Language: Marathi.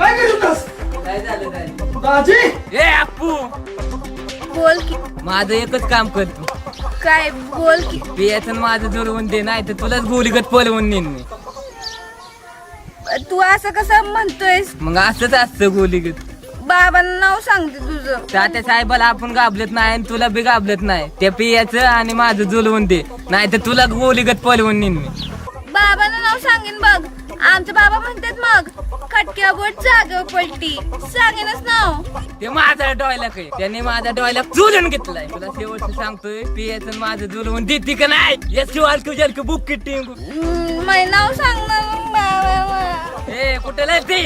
काय करीतस? काय झालं काय? दाजी? ए अप्पू बोल की. माझं एकच काम कर तू. काय? बोल की. पियाचं आणि माझं जुळवून दे नाही तर तुलाच गोलीगत पलवून नेईन मी. तू असं कसं म्हणतोयस? मग असंच असतं गोलीगत. बाबांना नाव सांगते तुझं. तात्या साहेबाला आपण गाबलत नाही आणि तुला बी गाबलत नाही. त्या पियाचं आणि माझं जुळवून दे. नाही तर तुला गोलीगत पलवून नेईन मी. बाबांना नाव सांगेन बघ. आमचे बाबा म्हणतात मग खटक्या बोट जागेवर पलटी सांगेनच नाव. ते माझा डोयला काय त्याने माझा डोयला जुलून घेतलाय. तुला शेवटचं सांगतोय पियाचं माझं जुलवून देते का नाही? येस वाल तुझ्या बुक किट्टी हम्म, माझे नाव सांग ना मग बाबा ए कुठे ते